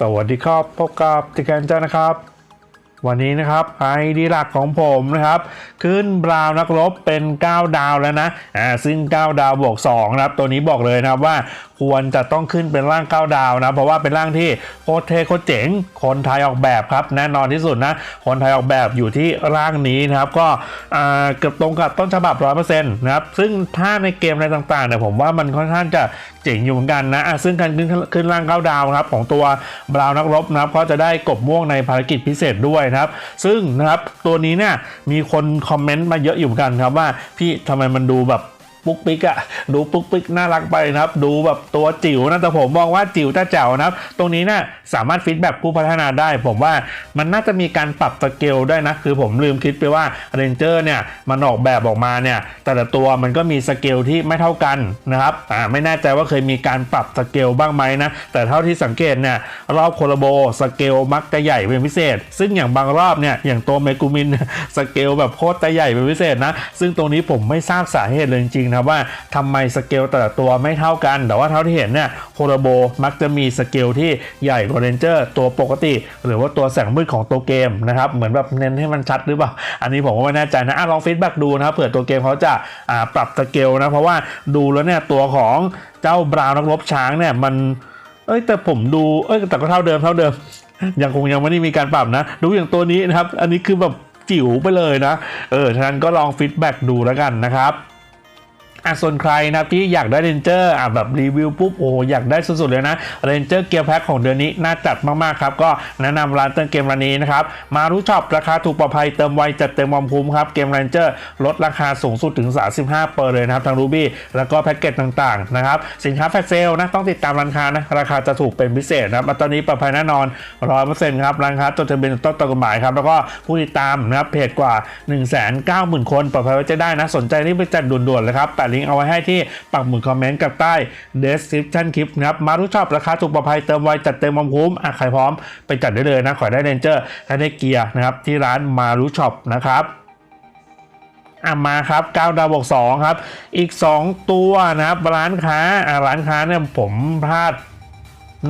สวัสดีครับพบกับติกันจ้านะครับ วันนี้นะครับไอดีหลักของผมนะครับ ขึ้นบราวน์นักรบเป็น 9 ดาวแล้วนะอ่าซึ่ง 9 ดาวบวก2นะครับตัวนี้บอกเลยนะครับว่าควรจะต้องขึ้นเป็นร่าง9ดาวนะ เพราะว่าเป็นร่างที่โคตรเทโคตรเจ๋ง คนไทยออกแบบครับ แน่นอนที่สุดนะ คนไทยออกแบบอยู่ที่ร่างนี้นะครับ ก็เกือบตรงกับต้นฉบับ 100%นะครับ ซึ่งถ้าในเกมอะไรต่างๆเนี่ยผมว่ามันค่อนข้างจะเจ๋งอยู่เหมือนกันนะะซึ่งการขึ้นขึ้นร่าง9ดาวนะครับของตัวบราวน์นักรบนะครับก็จะได้กบม่วงในภารกิจพิเศษด้วยนะครับ ซึ่งนะครับตัวนี้เนี่ยมีคนคอมเมนต์มาเยอะอยู่เหมือนกันครับว่าพี่ทำไมมันดูแบบ ปุ๊กปิ๊กอะดูปุ๊กปิ๊กน่ารักไปนะครับ ดูแบบตัวจิ๋วนะแต่ผมมองว่าจิ๋วแต่แจ๋วนะครับ ตรงนี้เนี่ยสามารถฟีดแบ็กผู้พัฒนาได้ ผมว่ามันน่าจะมีการปรับสเกลได้นะ คือผมลืมคิดไปว่าเรนเจอร์เนี่ยมันออกแบบออกมาเนี่ย แต่ละตัวมันก็มีสเกลที่ไม่เท่ากันนะครับอ่าไม่แน่ใจว่าเคยมีการปรับสเกลบ้างไหมนะ แต่เท่าที่สังเกตเนี่ยรอบโคลโบสเกลมักจะใหญ่เป็นพิเศษ ซึ่งอย่างบางรอบเนี่ยอย่างตัวเมกูมินสเกลแบบโคตรจะใหญ่เป็นพิเศษนะ ซึ่งตรงนี้ผมไม่ทราบสาเหตุเลยจริงนะว่าทำไมสเกลแต่ละตัวไม่เท่ากัน แต่ว่าเท่าที่เห็นเนี่ยโคลาโบมักจะมีสเกลที่ใหญ่กว่าเรนเจอร์ตัวปกติ หรือว่าตัวแสงมืดของตัวเกมนะครับเหมือนแบบเน้นให้มันชัดหรือเปล่า อันนี้ผมก็ไม่แน่ใจนะอะลองฟีดแบ็กดูนะครับเผื่อตัวเกมเขาจะาปรับสเกลนะเพราะว่าดูแล้วเนี่ยตัวของเจ้าบราวน์นักรบช้างเนี่ยมันเอ้ยแต่ผมดูเอ้ยแต่ก็เท่าเดิมเท่าเดิมยังคงยังไม่ได้มีการปรับนะ ดูอย่างตัวนี้นะครับ อันนี้คือแบบจิ๋วไปเลยนะ เออ ฉะนั้นก็ลองฟีดแบ็กดูแล้วกันนะครับ อะส่วนใครนะครับที่อยากได้เรนเจอร์อะแบบรีวิวปุ๊บโอ้อยากได้สุดๆเลยนะเรนเจอร์เกียร์แพ็คของเดือนนี้น่าจัดมากๆครับก็แนะนำร้านเติมเกมร้านนี้นะครับมารู้ช็อปราคาถูกปลอดภัยเติมไวจัดเต็มความคุ้มครับเกมเรนเจอร์ลดราคาสูงสุดถึง 35เปอร์เลยนะครับทางรูบี้แล้วก็แพ็กเกจต่างๆนะครับสินค้าแฟชเซลนะต้องติดตามร้านค้านะราคาจะถูกเป็นพิเศษนะครับตอนนี้ปลอดภัยแน่นอน100%ครับร้านค้าจดทะเบียนต้นตกฎหมายครับแล้วก็ผู้ติดตามนะครับเพจกว่า 190,000 คนปลอดภัยไว้ใจได้นะสนใจรีบไปจัดด่วนๆเลยครับแปะลิงก์เอาไว้ให้ที่ปักหมุดคอมเมนต์กับใต้ description คลิปนะครับ มารู้ชอบราคาถูกปลอดภัยเติมไวจัดเต็มความคุ้มอะใครพร้อมไปจัดได้เลยนะขอได้เรนเจอร์และได้เกียร์นะครับที่ร้านมารู้ช็อปนะครับอะมาครับ9ดาวบวก2ครับ อีก 2 ตัวนะครับร้านค้าอะร้านค้าเนี่ยผมพลาด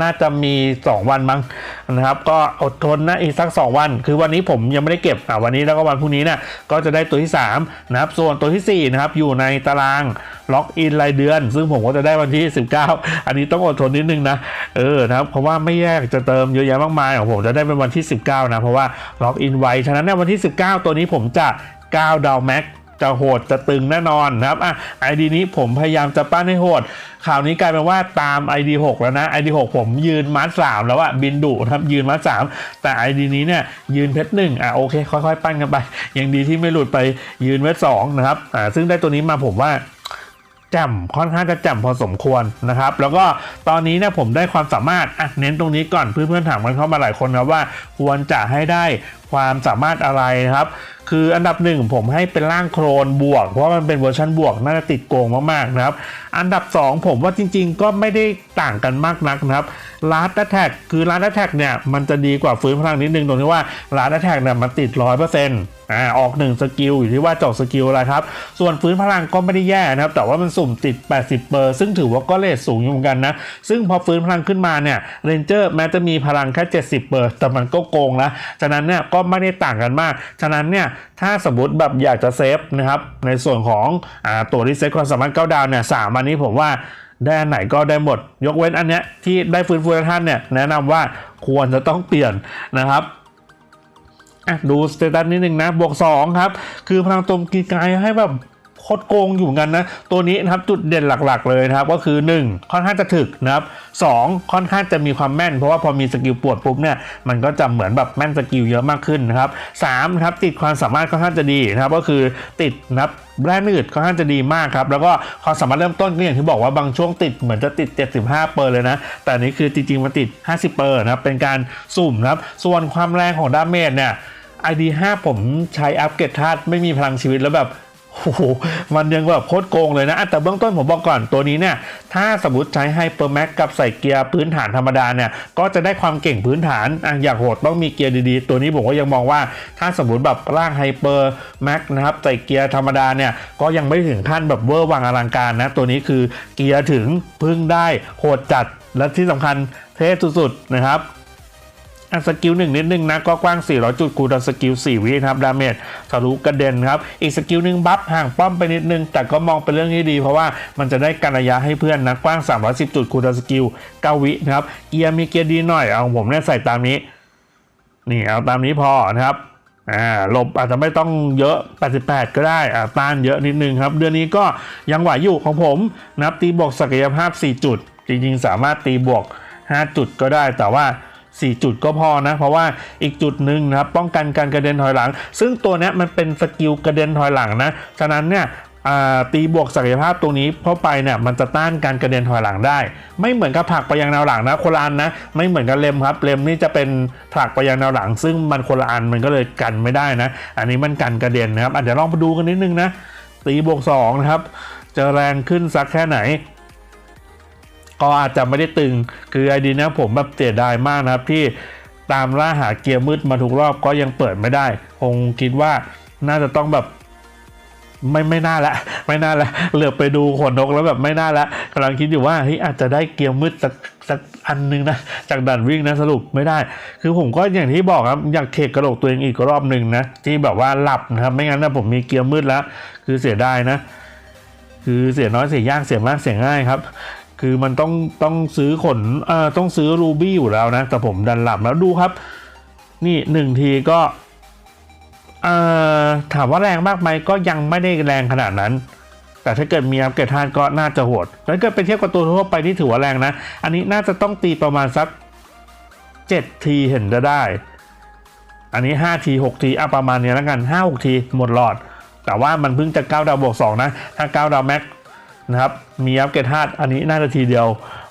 น่าจะมี 2 วันมั้งนะครับ ก็อดทนนะอีกสัก 2 วัน คือวันนี้ผมยังไม่ได้เก็บอะวันนี้แล้วก็วันพรุ่งนี้นี่ยก็จะได้ตัวที่3นะครับส่วนตัวทีสี่ 4 นะครับ อยู่ในตารางล็อกอินรายเดือน ซึ่งผมก็จะได้วันที่ 19 อันนี้ต้องอดทนนิดนึงนะเออนะครับเพราะว่าไม่แยกจะเติมเยอะแยะมากมายของผมจะได้เป็นวันที่ 19 นะเพราะว่าล็อกอินไวฉะนั้นเนี่ยวันที่ 19 ตัวนี้ผมจะ9ดาวแม็ก จะโหดจะตึงแน่นอนนะครับอะ ID นี้ผมพยายามจะปั้นให้โหดข่าวนี้กลายเป็นว่าตาม ID 6 แล้วนะ ID 6 ผมยืนมาร์สามแล้วอะบินดุนะครับยืนมาร์สามแต่ ID นี้เนี่ยยืนเพชรหนึ่งอะโอเค ค่อยๆ ปั้นกันไป ยังดีที่ไม่หลุดไปยืนเพชรสองนะครับอ่าซึ่งได้ตัวนี้มาผมว่าจ่มค่อนข้างจะจ่มพอสมควรนะครับ แล้วก็ตอนนี้เนี่ยผมได้ความสามารถอะเน้นตรงนี้ก่อนเพื่อนๆถามกันเข้ามาหลายคนครับว่า ควรจะให้ได้ ความสามารถอะไรนะครับ คืออันดับหนึ่งผมให้เป็นร่างโครนบวก เพราะมันเป็นเวอร์ชันบวกน่าจะติดโกงมากๆนะครับ อันดับ 2 ผมว่าจริงๆ ก็ไม่ได้ต่างกันมากนักนะครับลาร์ดแท็กคือลาร์ดแท็กเนี่ยมันจะดีกว่าฟื้นพลังนิดนึงตรงที่ว่าลาร์ดแท็กเนี่ยมันติดร้อยเปอร์เซ็นต์อ่าออก1สกิลอยู่ที่ว่าจบสกิลอะไรครับ ส่วนฟื้นพลังก็ไม่ได้แย่นะครับ แต่ว่ามันสุ่มติด 80เปอร์ซึ่งถือว่าก็เลทสูงอยู่เหมือนกันนะ ซึ่งพอฟื้นพลังขึ้นมาเนี่ยเรนเจอร์แม้จะมีพลังแค่ 70เปอร์แต่มันก็โกงนะฉะนั้นเนี่ยก็ไม่ได้ต่างกันมาก ฉะนั้นเนี่ยถ้าสมมติแบบอยากจะเซฟนะครับในส่วนของอตัวรีเซ็ตความสามารถเก้าดาวเนี่ยสามอันนี้ผมว่าได้อันไหนก็ได้หมด ยกเว้นอันเนี้ยที่ได้ฟื้นฟูท่านเนี่ยแนะนำว่าควรจะต้องเปลี่ยนนะครับดูสเตตัสนิดนึงนะบวก2ครับ คือพลังตมกีกายให้แบบ โคตรโกงอยู่กันนะ ตัวนี้นะครับจุดเด่นหลักๆเลยนะครับ ก็คือ 1 ค่อนข้างจะถึกนะครับ2ค่อนข้างจะมีความแม่น เพราะว่าพอมีสกิลปวดปุ๊บเนี่ยมันก็จะเหมือนแบบแม่นสกิลเยอะมากขึ้นนะครับ3นะครับติดความสามารถค่อนข้างจะดีนะครับก็คือติดนับแร่นืดค่อนข้างจะดีมากครับแล้วก็ความสามารถเริ่มต้นก็อย่างที่บอกว่าบางช่วงติดเหมือนจะติด 75 เปอร์เลยนะ แต่นนี้คือจริงๆมันติด 50 เปอร์นะครับเป็นการสุ่มนะครับส่วนความแรงของดาเมจเนี่ย ID 5ผมใช้อัปเกรดธาตุไม่มีพลังชีวิตแล้วแบบ โอ้โหมันยังแบบโคตรโกงเลยนะ แต่เบื้องต้นผมบอกก่อนตัวนี้เนี่ย ถ้าสมมติใช้ไฮเปอร์แม็กกับใส่เกียร์พื้นฐานธรรมดาเนี่ย ก็จะได้ความเก่งพื้นฐานอะอยากโหดต้องมีเกียร์ดีๆ ตัวนี้ผมก็ยังมองว่าถ้าสมมติแบบร่างไฮเปอร์แม็กนะครับใส่เกียร์ธรรมดาเนี่ย ก็ยังไม่ถึงขั้นแบบเวอร์วังอลังการนะ ตัวนี้คือเกียร์ถึงพึ่งได้โหดจัดและที่สำคัญเท่สุดๆนะครับ อะสกิลหนึ่งนิดนึงนะก็กว้าง 400 จุดคูลดาวน์สกิล 4 วินะครับดาเมจทะลุกระเด็นครับ อีกสกิลหนึ่งบัฟห่างป้อมไปนิดนึง แต่ก็มองเป็นเรื่องที่ดี เพราะว่ามันจะได้การระยะให้เพื่อนนะกว้าง 310 จุดคูลดาวน์สกิล 9 วินะครับเกียร์มีเกียร์ดีหน่อยเอาผมเนี่ยใส่ตามนี้ นี่เอาตามนี้พอนะครับอ่าหลบอาจจะไม่ต้องเยอะ 88 ก็ได้อ่าต้านเยอะนิดนึงครับ เดือนนี้ก็ยังไหวอยู่ของผมนับตีบวกศักยภาพ 4 จุด จริงๆ สามารถตีบวก 5 จุดก็ได้แต่ว่า 4 จุดก็พอนะ เพราะว่าอีกจุดหนึ่งนะครับป้องกันการกระเด็นถอยหลัง ซึ่งตัวนี้มันเป็นสกิลกระเด็นถอยหลังนะ ฉะนั้นเนี่ยตีบวกศักยภาพตรงนี้เข้าไปเนี่ยมันจะต้านการกระเด็นถอยหลังได้ ไม่เหมือนกับผลักไปยังแนวหลังนะคนละอันนะไม่เหมือนกับเลมครับเลมนี่จะเป็นผลักไปยังแนวหลัง ซึ่งมันคนละอันมันก็เลยกันไม่ได้นะ อันนี้มันกันกระเด็นนะครับอาจจะลองไปดูกันนิดนึงนะตีบวกสองนะครับจะแรงขึ้นสักแค่ไหน ก็อาจจะไม่ได้ตึง คือไอดีนะผมแบบเสียดายมากนะครับที่ตามล่าหาเกียร์มืดมาทุกรอบก็ยังเปิดไม่ได้ คงคิดว่าน่าจะต้องแบบไม่ไม่น่าละไม่น่าละเหลือไปดูขนนกแล้วแบบไม่น่าละกำลังคิดอยู่ว่าเฮ้ยอาจจะได้เกียร์มืดสักสักอันนึงนะจากด่านวิ่งนะสรุปไม่ได้ คือผมก็อย่างที่บอกครับอยากเขกกระโดกตัวเองอีกรอบหนึ่งนะที่แบบว่าหลับนะครับไม่งั้นนะผมมีเกียร์มืดแล้ว คือเสียดายนะ คือเสียน้อยเสียยากเสียมากเสียง่ายครับ คือมันต้องต้องซื้อขนอ่อต้องซื้อรูบี้อยู่แล้วนะ แต่ผมดันหลับแล้วดูครับ นี่หนึ่งทีก็อ่อถามว่าแรงมากไหมก็ยังไม่ได้แรงขนาดนั้น แต่ถ้าเกิดมีอัพเกรดธาตุก็น่าจะโหดถ้าเกิดไปเทียบกับตัวทั่วไปที่ถือว่าแรงนะ อันนี้น่าจะต้องตีประมาณสัก7ทีเห็นจะได้ อันนี้5ที6ทีอะประมาณนี้แล้วกัน5 6ทีหมดหลอด แต่ว่ามันเพิ่งจะ9ดาวบวก2นะถ้า9ดาวแม็ก นะครับมีอัพเกรดธาตุอันนี้น่าจะทีเดียว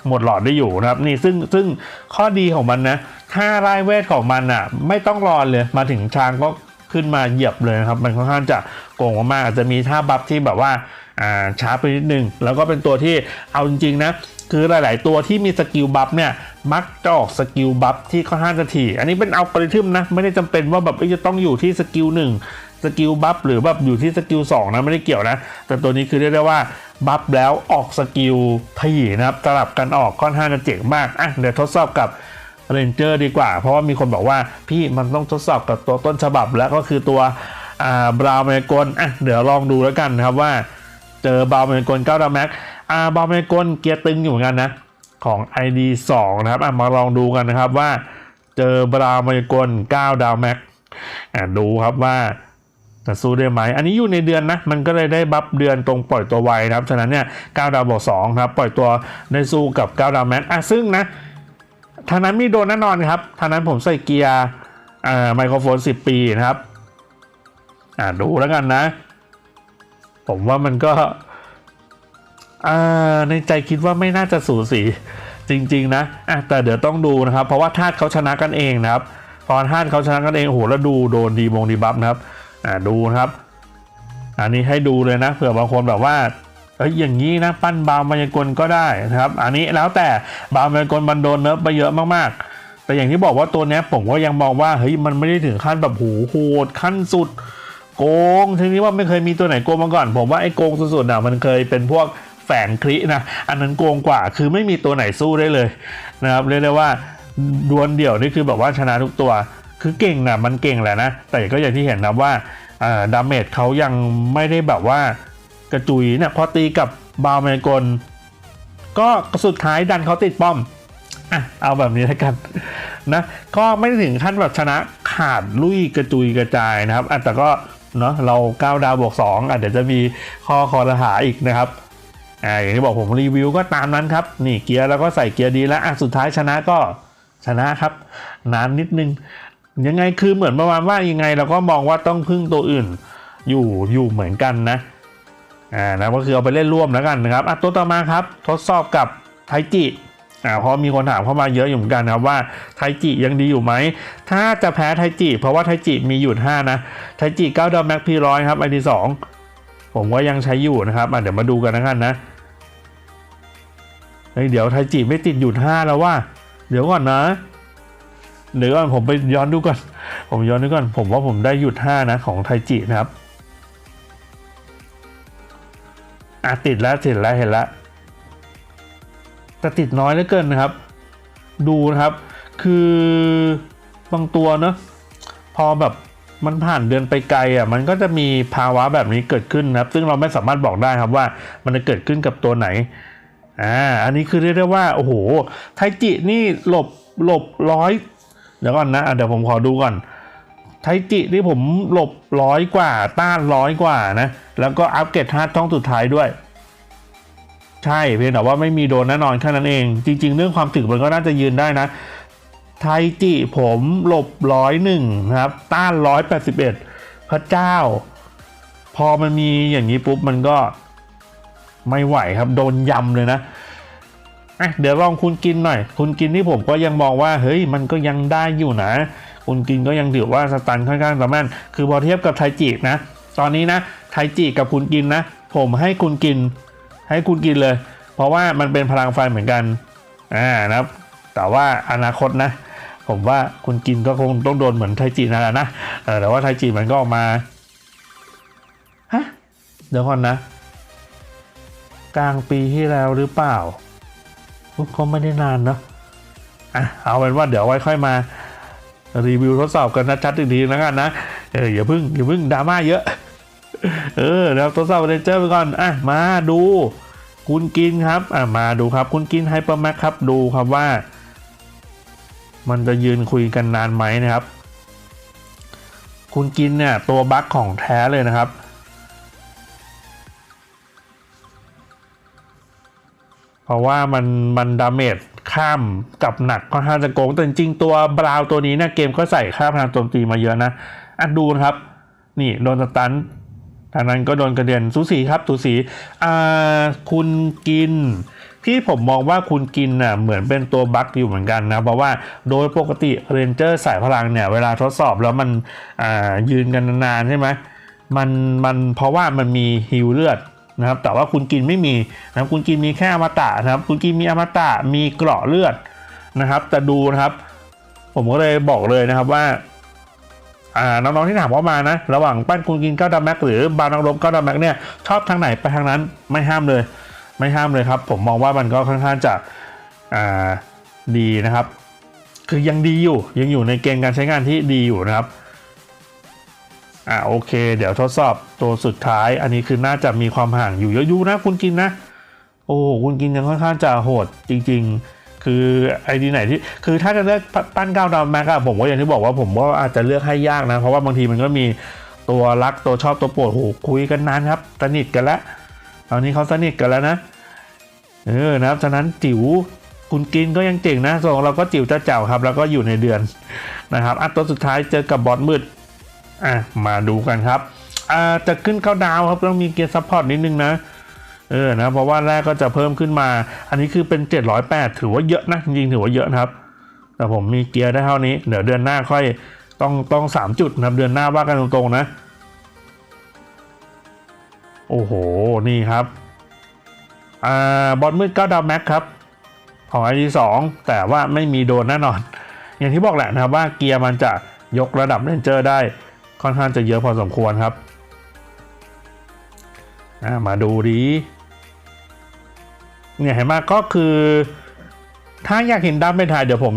หมดหลอดได้อยู่นะครับนี่ซึ่งซึ่งข้อดีของมันนะถ้าไล่เวทของมันอะไม่ต้องรอเลยมาถึงช้างก็ขึ้นมาเหยียบเลยนะครับ มันค่อนข้างจะโกงมากอาจจะมีท่าบัฟที่แบบว่าช้าไปนิดนึง แล้วก็เป็นตัวที่เอาจริงๆนะคือหลาย ๆ ตัวที่มีสกิลบัฟเนี่ยมักจะออกสกิลบัฟที่ค่อนข้างจะถี่ อันนี้เป็นอัลกอริทึมนะไม่ได้จำเป็นว่าแบบจะต้องอยู่ที่สกิลหนึ่งสกิลบัฟหรือแบบอยู่ที่สกิล2นะไม่ได้เกี่ยวนะ แต่ตัวนี้คือเรียกได้ว่า บัฟแล้วออกสกิลถี่นะครับสลับกันออกค่อนข้างจะเจ๋งมากอะเดี๋ยวทดสอบกับเรนเจอร์ดีกว่า เพราะว่ามีคนบอกว่าพี่มันต้องทดสอบกับตัวต้นฉบับแล้วก็คือตัวอ่าบราวน์เมกลอะเดี๋ยวลองดูแล้วกันนะครับว่า เจอบราวน์เมกล9ดาวแม็กอ่าบราวน์เมกลเกียร์ตึงอยู่เหมือนกันนะของ ID 2 นะครับอะมาลองดูกันนะครับว่า เจอบราวน์เมกล9ดาวแม็กอะดูครับว่า จะสู้ได้ไหม อันนี้อยู่ในเดือนนะ มันก็เลยได้บัฟเดือนตรงปล่อยตัวไวนะครับ ฉะนั้นเนี่ย9ดาวบวก2ครับ ปล่อยตัวได้สู้กับ9ดาวแม็กอะซึ่งนะทางนั้นมีโดนแน่นอนครับทางนั้นผมใส่เกียร์อ่าไมโครโฟน 10 ปีนะครับ อ่าดูแล้วกันนะ ผมว่ามันก็อ่าในใจคิดว่าไม่น่าจะสูสีจริง ๆ นะอะแต่เดี๋ยวต้องดูนะครับ เพราะว่าธาตุเขาชนะกันเองนะครับ พอธาตุเขาชนะกันเองโอ้โหแล้วดูโดนดีบงดีบัฟนะครับ อ่าดูครับ อันนี้ให้ดูเลยนะเผื่อบางคนแบบว่าเอ้ยอย่างนี้นะปั้นบาวมายากลก็ได้นะครับ อันนี้แล้วแต่บาวมายากลมันโดนเนิร์ฟไปเยอะมากๆ แต่อย่างที่บอกว่าตัวนี้ผมก็ยังมองว่าเฮ้ยมันไม่ได้ถึงขั้นแบบโหโหดขั้นสุดโกงทีนี้ว่าไม่เคยมีตัวไหนโกงมาก่อน ผมว่าไอ้โกงสุดๆน่ะมันเคยเป็นพวกแฝงคลินะอันนั้นโกงกว่าคือไม่มีตัวไหนสู้ได้เลยนะครับเรียกได้ว่าดวลเดี่ยวนี่คือแบบว่าชนะทุกตัว คือเก่งนะมันเก่งแหละนะ แต่ก็อย่างที่เห็นนะว่าอ่าดาเมจเขายังไม่ได้แบบว่ากระจุยเนี่ยพอตีกับบาวเมกลก็สุดท้ายดันเขาติดป้อมอะเอาแบบนี้แล้วกันนะก็ไม่ได้ถึงขั้นแบบชนะขาดลุยกระจุยกระจายนะครับอะแต่ก็เนาะเรา9ดาวบวก2อะเดี๋ยวจะมีข้อคอรหาอีกนะครับอ่าอย่างที่บอกผมรีวิวก็ตามนั้นครับ นี่เกียร์แล้วก็ใส่เกียร์ดีแล้วอะสุดท้ายชนะก็ชนะครับ นานนิดนึง ยังไงคือเหมือนประมาณว่ายังไงเราก็มองว่าต้องพึ่งตัวอื่น อยู่อยู่เหมือนกันนะอ่านะก็คือเอาไปเล่นร่วมแล้วกันนะครับอะตัวต่อมาครับ ทดสอบกับไทจิอ่าเพราะมีคนถามเข้ามาเยอะอยู่เหมือนกันนะครับว่าไทจิยังดีอยู่ไหม ถ้าจะแพ้ไทจิ เพราะว่าไทจิมีหยุด5นะ ไทจิ9ดาวแม็กพีร้อยครับไอดีสองผมก็ยังใช้อยู่นะครับอะเดี๋ยวมาดูกันนะครับนะเฮ้ยเดี๋ยวไทจิไม่ติดหยุด5แล้วว่า เดี๋ยวก่อนนะ เดี๋ยวก่อนผมไปย้อนดูก่อน ผมย้อนดูก่อน ผมว่าผมได้หยุด 5 นะของไทจินะครับอะติดแล้วติดแล้วเห็นแล้วแต่ติดน้อยเหลือเกินนะครับ ดูนะครับ คือบางตัวเนอะพอแบบมันผ่านเดือนไปไกลอะมันก็จะมีภาวะแบบนี้เกิดขึ้นนะครับ ซึ่งเราไม่สามารถบอกได้ครับว่ามันจะเกิดขึ้นกับตัวไหนอ่าอันนี้คือเรียกได้ว่าโอ้โหไทจินี่หลบหลบร้อย เดี๋ยวก่อนนะ เดี๋ยวผมขอดูก่อน ไทจินี่ผมหลบร้อยกว่า ต้านร้อยกว่านะ แล้วก็อัปเกรดฮาร์ดท้องสุดท้ายด้วย ใช่เพียงแต่ว่าไม่มีโดนแน่นอนแค่นั้นเอง จริง ๆ เรื่องความถึกมันก็น่าจะยืนได้นะ ไทจิผมหลบร้อยหนึ่งครับ ต้านร้อยแปดสิบเอ็ดพระเจ้า พอมันมีอย่างนี้ปุ๊บมันก็ไม่ไหวครับ โดนยำเลยนะ อะเดี๋ยวลองคุณกินหน่อย คุณกินที่ผมก็ยังมองว่า เฮ้ย มันก็ยังได้อยู่นะ คุณกินก็ยังถือว่าสตันค่อนข้างสามารถคือพอเทียบกับไทจินะ ตอนนี้นะ ไทจิกับคุณกินนะ ผมให้คุณกิน ให้คุณกินเลย เพราะว่ามันเป็นพลังไฟเหมือนกัน อ่านะครับ แต่ว่าอนาคตนะ ผมว่าคุณกินก็คงต้องโดนเหมือนไทจินั่นแหละนะแต่ว่าไทจิมันก็ออกมา ฮะ เดี๋ยวก่อนนะ กลางปีที่แล้วหรือเปล่า ก็ไม่ได้นานเนาะอะเอาเป็นว่าเดี๋ยวไว้ค่อยมารีวิวทดสอบกันชัดๆอีกทีแล้วกันนะเอออย่าเพิ่งอย่าเพิ่งดราม่าเยอะ เออแล้วทดสอบเรนเจอร์ไปก่อนอะมาดู คุณกินครับอะมาดูครับ คุณกินไฮเปอร์แม็กครับดูครับว่า มันจะยืนคุยกันนานไหมนะครับ คุณกินเนี่ยตัวบั๊กของแท้เลยนะครับ ราะว่ามันมันดาเมจข้ามกับหนักค่อนข้างจะโกงแต่จริงตัวบราวตัวนี้เนี่ยเกมก็ใส่ค่าพลังโจมตีมาเยอะนะอะดูนะครับ นี่โดนสตันทางนั้นก็โดนกระเด็นสูสีครับสูสีอ่าคุณกินพี่ผมมองว่าคุณกินน่ะเหมือนเป็นตัวบั๊กอยู่เหมือนกันนะ เพราะว่าโดยปกติเรนเจอร์สายพลังเนี่ย เวลาทดสอบแล้วมันอ่ายืนกันนานใช่ไหมมันมันเพราะว่ามันมีฮิวเลือด นะครับแต่ว่าคุณกินไม่มีนะครับคุณกินมีแค่อมตะนะครับ คุณกินมีอมตะมีเกราะเลือดนะครับแต่ดูนะครับ ผมก็เลยบอกเลยนะครับว่าน้องๆที่ถามว่ามานะ ระหว่างปั้นคุณกินเก้าดาแม็กหรือบานังลมเก้าดาแม็กเนี่ยชอบทางไหนไปทางนั้นไม่ห้ามเลย ไม่ห้ามเลยครับ ผมมองว่ามันก็ค่อนข้างจะดีนะครับ คือยังดีอยู่ยังอยู่ในเกณฑ์การใช้งานที่ดีอยู่นะครับ อ่าโอเค เดี๋ยวทดสอบตัวสุดท้าย อันนี้คือน่าจะมีความห่างอยู่เยอะอยู่นะคุณกินนะ โอ้คุณกินยังค่อนข้างจะโหดจริง ๆ คือไอดีไหนที่คือถ้าจะเลือกปั้นก้าวดาวแม็กอะผมก็อย่างที่บอกว่าผมว่าอาจจะเลือกให้ยากนะ เพราะว่าบางทีมันก็มีตัวรักตัวชอบตัวโปรดโหคุยกันนานครับสนิทกันแล้วตอนนี้เขาสนิทกันแล้วนะเออนะครับฉะนั้นจิ๋วคุณกินก็ยังเจ๋งนะส่วนของเราก็จิ๋วจะเจ้าครับ แล้วก็อยู่ในเดือนนะครับอะตัวสุดท้ายเจอกับบอสมืด อะมาดูกันครับอ่าจะขึ้นเข้าดาวครับต้องมีเกียร์ซัพพอร์ตนิดนึงนะเออนะเพราะว่าแรกก็จะเพิ่มขึ้นมา อันนี้คือเป็น 708 ถือว่าเยอะนะจริงๆถือว่าเยอะนะครับ แต่ผมมีเกียร์ได้เท่านี้ เดี๋ยวเดือนหน้าค่อยต้องต้องสามจุดนะครับเดือนหน้าว่ากันตรงๆนะ โอ้โห นี่ครับอ่าบอลมืดเก้าดาวแม็กครับ ของไอทีสองแต่ว่าไม่มีโดนแน่นอน อย่างที่บอกแหละนะครับว่าเกียร์มันจะยกระดับเรนเจอร์ได้ ค่อนข้างจะเยอะพอสมควรครับมาดูดีเนี่ยเห็นไหมก็คือ ถ้าอยากเห็นดัมเป็นไทยเดี๋ยวผม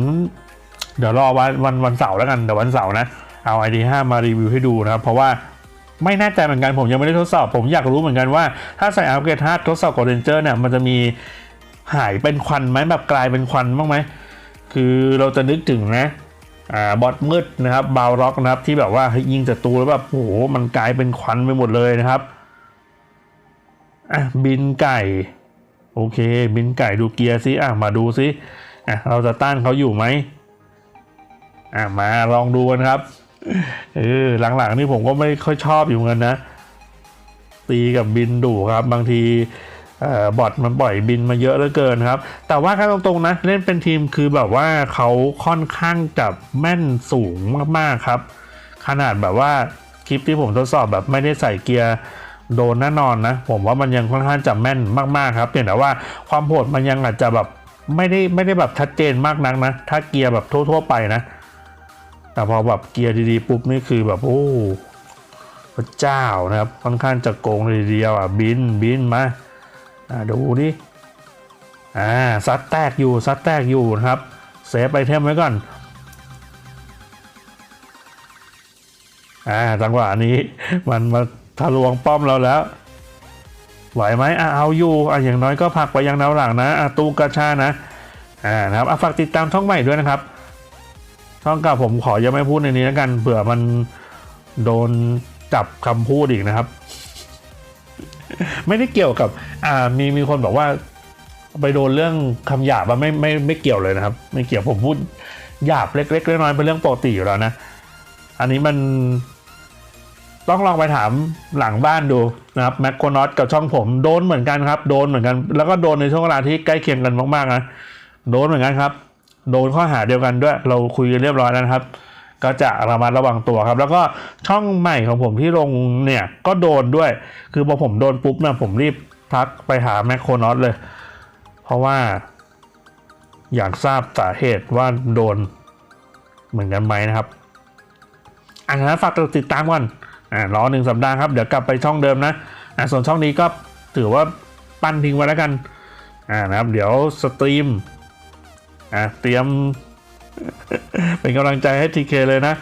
เดี๋ยวรอวันวันวันเสาร์แล้วกันเดี๋ยววันเสาร์นะเอาไอดีห้ามารีวิวให้ดูนะครับ เพราะว่าไม่แน่ใจเหมือนกันผมยังไม่ได้ทดสอบ ผมอยากรู้เหมือนกันว่า ถ้าใส่อัปเกรดฮาร์ดทดสอบกับเรนเจอร์เนี่ยมันจะมีหายเป็นควันไหมแบบกลายเป็นควันบ้างไหมคือเราจะนึกถึงนะ อ่าบอทมืดนะครับบาวร็อกนะครับที่แบบว่ายิงศัตรูแล้วแบบโอ้โหมันกลายเป็นควันไปหมดเลยนะครับอะบินไก่ โอเค บินไก่ดูเกียร์ซิอะมาดูซิอะเราจะต้านเขาอยู่ไหมอะมาลองดูกันครับเออหลังๆนี่ผมก็ไม่ค่อยชอบอยู่เหมือนกันนะตีกับบินดุครับบางที บอทมันปล่อยบินมาเยอะเหลือเกินครับ แต่ว่าการตรงๆนะ เล่นเป็นทีมคือแบบว่าเขาค่อนข้างจะแม่นสูงมากๆครับ ขนาดแบบว่าคลิปที่ผมทดสอบแบบไม่ได้ใส่เกียร์โดนแน่นอนนะ ผมว่ามันยังค่อนข้างจะแม่นมากๆครับเพียงแต่ว่าความโหดมันยังอาจจะแบบไม่ได้ไม่ได้แบบชัดเจนมากนักนะ ถ้าเกียร์แบบทั่ว ๆ ไปนะ แต่พอแบบเกียร์ดีๆปุ๊บนี่คือแบบโอ้พระเจ้านะครับค่อนข้างจะโกงเลยเดียวอะบินบินมา ดูดิอ่าซัดแตกอยู่ซัดแตกอยู่นะครับเซฟไปเทมไว้ก่อนอ่าจังหวะนี้มันมาทะลวงป้อมเราแล้ว ไหวไหมอะเอาอยู่อะอย่างน้อยก็ผักไปยังแนวหลังนะอะตูกระชานะอ่านะครับอะฝากติดตามช่องใหม่ด้วยนะครับ ช่องเก่าผมขอยังไม่พูดในนี้แล้วกันเผื่อมันโดนจับคำพูดอีกนะครับ ไม่ได้เกี่ยวกับ อ่ามีมีคนบอกว่า ไปโดนเรื่องคำหยาบอะไม่ไม่ไม่เกี่ยวเลยนะครับ ไม่เกี่ยวผมพูดหยาบเล็กๆน้อยๆเป็นเรื่องปกติอยู่แล้วนะ อันนี้มันต้องลองไปถามหลังบ้านดูนะครับแม็กโคนอตกับช่องผมโดนเหมือนกันครับ โดนเหมือนกัน แล้วก็โดนในช่วงเวลาที่ใกล้เคียงกันมากๆนะโดนเหมือนกันครับ โดนข้อหาเดียวกันด้วย เราคุยกันเรียบร้อยแล้วนะครับ ก็จะระมัดระวังตัวครับ แล้วก็ช่องใหม่ของผมที่ลงเนี่ยก็โดนด้วย คือพอผมโดนปุ๊บนะผมรีบทักไปหาแมคโครนอตเลย เพราะว่า อยากทราบสาเหตุว่าโดนเหมือนกันไหมนะครับอันนั้นฝากติดตามก่อนอ่ารอหนึ่งสัปดาห์ครับ เดี๋ยวกลับไปช่องเดิมนะอ่าส่วนช่องนี้ก็ถือว่าปั้นทิ้งไว้แล้วกันอ่านะครับ เดี๋ยวสตรีมอ่าเตรียม เป็นกำลังใจให้ทีเคเลยนะ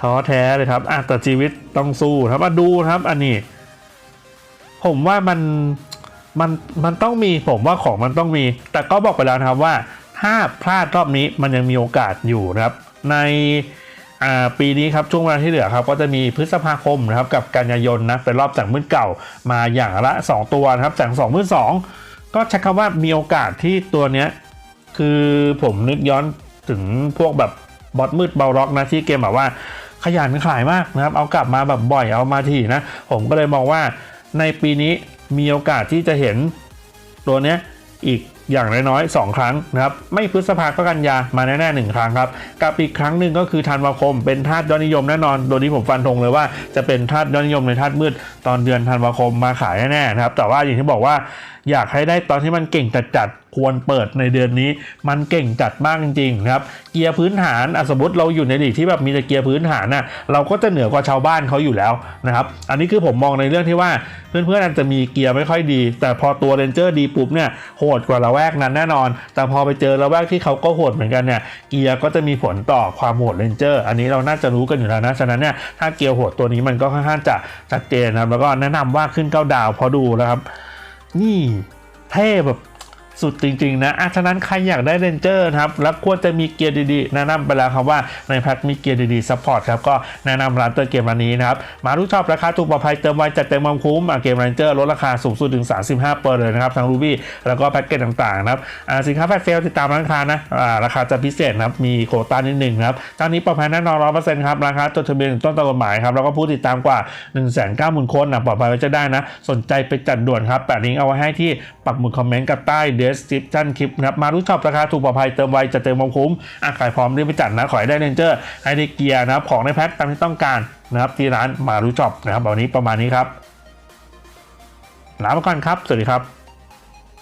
ท้อแท้เลยครับอะแต่ชีวิตต้องสู้ครับมาดูครับอันนี้ ผมว่ามันมันมันต้องมีผมว่าของมันต้องมี แต่ก็บอกไปแล้วนะครับว่า ถ้าพลาดรอบนี้มันยังมีโอกาสอยู่นะครับ ในปีนี้ครับช่วงเวลาที่เหลือครับก็จะมีพฤษภาคมนะครับกับกันยายนนะเป็นรอบจากมืดเก่ามาอย่างละ 2 ตัวนะครับจาก2มืด2ก็ใช้คำว่ามีโอกาสที่ตัวเนี้ย คือผมนึกย้อนถึงพวกแบบบอทมืดเบาล็อกนะที่เกมแบบว่าขยันขายมากนะครับ เอากลับมาแบบบ่อยเอามาทีนะ ผมก็เลยมองว่าในปีนี้มีโอกาสที่จะเห็นตัวเนี้ยอีกอย่างน้อยๆ 2 ครั้งนะครับ ไม่พฤษภาก็กันยามาแน่ๆหนึ่งครั้งครับ กับอีกครั้งหนึ่งก็คือธันวาคม เป็นธาตุยอดนิยมแน่นอน โดยที่ผมฟันธงเลยว่าจะเป็นธาตุยอดนิยมในธาตุมืดตอนเดือนธันวาคมมาขายแน่ๆนะครับ แต่ว่าอย่างที่บอกว่าอยากให้ได้ตอนที่มันเก่งจัดๆควรเปิดในเดือนนี้ มันเก่งจัดมากจริงๆครับเกียร์พื้นฐานอสมมติเราอยู่ในลีกที่แบบมีแต่เกียร์พื้นฐานน่ะเราก็จะเหนือกว่าชาวบ้านเขาอยู่แล้วนะครับอันนี้คือผมมองในเรื่องที่ว่าเพื่อนๆอาจจะมีเกียร์ไม่ค่อยดี แต่พอตัวเรนเจอร์ดีปุ๊บเนี่ยโหดกว่าละแวกนั้นแน่นอน แต่พอไปเจอละแวกที่เขาก็โหดเหมือนกันเนี่ยเกียร์ก็จะมีผลต่อความโหดเรนเจอร์อันนี้เราน่าจะรู้กันอยู่แล้วนะฉะนั้นเนี่ยถ้าเกียร์โหดตัวนี้มันก็ค่อนข้างจะชัดเจนนะครับแล้วก็แนะนำว่าขึ้นเก้าดาวพอดูแล้วครับ นี่เท่แบบ สุดจริง ๆ นะอะฉะนั้นใครอยากได้เรนเจอร์ครับแล้วควรจะมีเกียร์ดีๆแนะนำไปแล้วครับว่าในแพ็คมีเกียร์ดีๆซัพพอร์ตครับก็แนะนำร้านเติมเกมร้านนี้นะครับมารู้ชอบราคาถูกปลอดภัยเติมไวจัดเต็มความคุ้มเกมเรนเจอร์ลดราคาสูงสุดถึง 35เปอร์เลยนะครับทั้งรูบี้แล้วก็แพ็กเกจต่างๆนะครับอ่าสินค้าแฟลชเซลติดตามราคานะาราคาจะพิเศษนะครับมีโควต้านิดหนึ่งครับเจ้านี้ปลอดภัยแน่นอนร้อยเปอร์เซ็นต์ครับราคาจดทะเบียนต้นตามกฎหมายครับแล้วก็ผู้ติดตามกว่า 1 9 0 0 0 0 คนนะปลอดภัยไว้จะได้นะ สนใจไปจัดด่วนครับแปะลิงก์เอาไว้ให้ที่ปักหมุดคอมเมนต์กับใต้ description คลิปนะครับมารู้ชอบราคาถูกปลอดภัยเติมไวจะเติมความคุ้มอะขายพร้อมรีบไปจัดนะขอให้ได้เรนเจอร์ให้ได้เกียร์นะครับของในแพ็คตามที่ต้องการนะครับที่ร้านมารู้ชอบนะครับวันนี้ประมาณนี้ครับลาไปก่อนครับ สวัสดีครับ